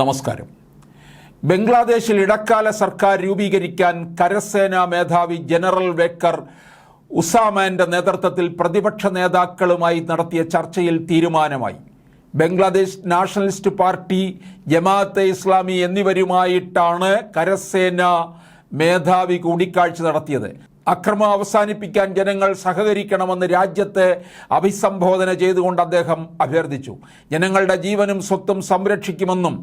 നമസ്കാരം. ബംഗ്ലാദേശിൽ ഇടക്കാല സർക്കാർ രൂപീകരിക്കാൻ കരസേനാ മേധാവി ജനറൽ വേക്കർ ഉസാമാന്റെ നേതൃത്വത്തിൽ പ്രതിപക്ഷ നേതാക്കളുമായി നടത്തിയ ചർച്ചയിൽ തീരുമാനമായി. ബംഗ്ലാദേശ് നാഷണലിസ്റ്റ് പാർട്ടി ജമാഅത്തെ ഇസ്ലാമി എന്നിവരുമായിട്ടാണ് കരസേന മേധാവി കൂടിക്കാഴ്ച നടത്തിയത്. അക്രമം അവസാനിപ്പിക്കാൻ ജനങ്ങൾ സഹകരിക്കണമെന്ന് രാജ്യത്തെ അഭിസംബോധന ചെയ്തുകൊണ്ട് അദ്ദേഹം അഭ്യർത്ഥിച്ചു. ജനങ്ങളുടെ ജീവനും സ്വത്തും സംരക്ഷിക്കുമെന്നും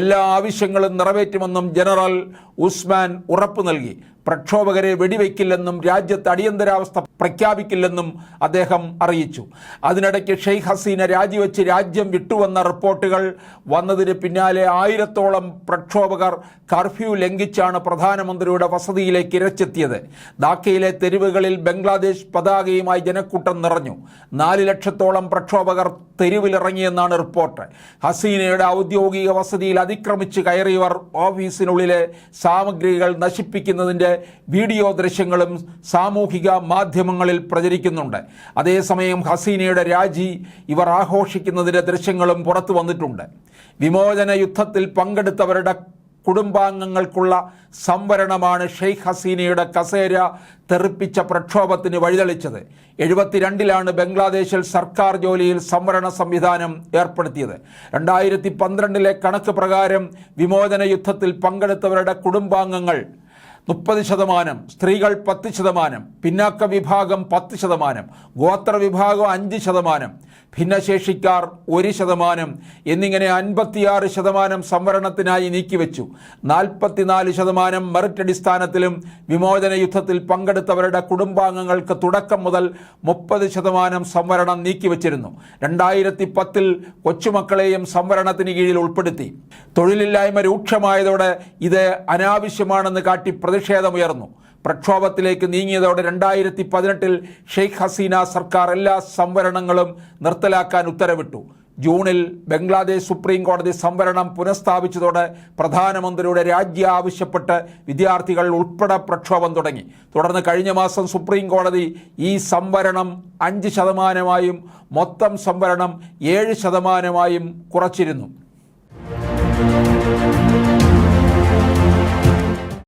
എല്ലാ ആവശ്യങ്ങളും നിറവേറ്റുമെന്നും ജനറൽ ഉസ്മാൻ ഉറപ്പു നൽകി. പ്രക്ഷോഭകരെ വെടിവെക്കില്ലെന്നും രാജ്യത്ത് അടിയന്തരാവസ്ഥ പ്രഖ്യാപിക്കില്ലെന്നും അദ്ദേഹം അറിയിച്ചു. അതിനിടയ്ക്ക് ഷെയ്ഖ് ഹസീന രാജിവെച്ച് രാജ്യം വിട്ടുവന്ന റിപ്പോർട്ടുകൾ വന്നതിന് പിന്നാലെ ആയിരത്തോളം പ്രക്ഷോഭകർ കർഫ്യൂ ലംഘിച്ചാണ് പ്രധാനമന്ത്രിയുടെ വസതിയിലേക്ക് ഇരച്ചെത്തിയത് ധാക്കയിലെ തെരുവുകളിൽ ബംഗ്ലാദേശ് പതാകയുമായി ജനക്കൂട്ടം നിറഞ്ഞു. നാല് ലക്ഷത്തോളം പ്രക്ഷോഭകർ തെരുവിലിറങ്ങിയെന്നാണ് റിപ്പോർട്ട്. ഹസീനയുടെ ഔദ്യോഗിക വസതിയിൽ അതിക്രമിച്ച് കയറിയവർ ഓഫീസിനുള്ളിലെ സാമഗ്രികൾ നശിപ്പിക്കുന്നതിന്റെ വീഡിയോ ദൃശ്യങ്ങളും സാമൂഹിക മാധ്യമങ്ങളിൽ പ്രചരിക്കുന്നുണ്ട്. അതേസമയം ഹസീനയുടെ രാജി ഇവർ ആഘോഷിക്കുന്നതിന്റെ ദൃശ്യങ്ങളും പുറത്തു വന്നിട്ടുണ്ട്. വിമോചന യുദ്ധത്തിൽ പങ്കെടുത്തവരുടെ കുടുംബാംഗങ്ങൾക്കുള്ള സംവരണമാണ് ഷെയ്ഖ് ഹസീനയുടെ കസേര തെറിപ്പിച്ച പ്രക്ഷോഭത്തിന് വഴിതെളിച്ചത്. എഴുപത്തിരണ്ടിലാണ് ബംഗ്ലാദേശിൽ സർക്കാർ ജോലിയിൽ സംവരണ സംവിധാനം ഏർപ്പെടുത്തിയത്. രണ്ടായിരത്തി പന്ത്രണ്ടിലെ കണക്ക് പ്രകാരം വിമോചന യുദ്ധത്തിൽ പങ്കെടുത്തവരുടെ കുടുംബാംഗങ്ങൾ മുപ്പത് ശതമാനം സ്ത്രീകൾ പത്ത് ശതമാനം പിന്നാക്ക വിഭാഗം പത്ത് ശതമാനം ഗോത്ര വിഭാഗം അഞ്ച് ശതമാനം ഭിന്നശേഷിക്കാർ ഒരു ശതമാനം എന്നിങ്ങനെ അൻപത്തിയാറ് ശതമാനം സംവരണത്തിനായി നീക്കിവെച്ചു. നാൽപ്പത്തിനാല് ശതമാനം മെറിറ്റ് അടിസ്ഥാനത്തിലും വിമോചന യുദ്ധത്തിൽ പങ്കെടുത്തവരുടെ കുടുംബാംഗങ്ങൾക്ക് തുടക്കം മുതൽ മുപ്പത് ശതമാനം സംവരണം നീക്കിവെച്ചിരുന്നു. രണ്ടായിരത്തി പത്തിൽ കൊച്ചുമക്കളെയും സംവരണത്തിന് കീഴിൽ ഉൾപ്പെടുത്തി. തൊഴിലില്ലായ്മ രൂക്ഷമായതോടെ ഇത് അനാവശ്യമാണെന്ന് കാട്ടി പ്രതിഷേധമുയർന്നു. പ്രക്ഷോഭത്തിലേക്ക് നീങ്ങിയതോടെ രണ്ടായിരത്തി പതിനെട്ടിൽ ഷെയ്ഖ് ഹസീന സർക്കാർ എല്ലാ സംവരണങ്ങളും നിർത്തലാക്കാൻ ഉത്തരവിട്ടു. ജൂണിൽ ബംഗ്ലാദേശ് സുപ്രീം കോടതി സംവരണം പുനഃസ്ഥാപിച്ചതോടെ പ്രധാനമന്ത്രിയുടെ രാജ്യ ആവശ്യപ്പെട്ട് വിദ്യാർത്ഥികൾ ഉൾപ്പെടെ പ്രക്ഷോഭം തുടങ്ങി. തുടർന്ന് കഴിഞ്ഞ മാസം സുപ്രീം കോടതി ഈ സംവരണം അഞ്ച് ശതമാനമായും മൊത്തം സംവരണം ഏഴ് ശതമാനമായും കുറച്ചിരുന്നു.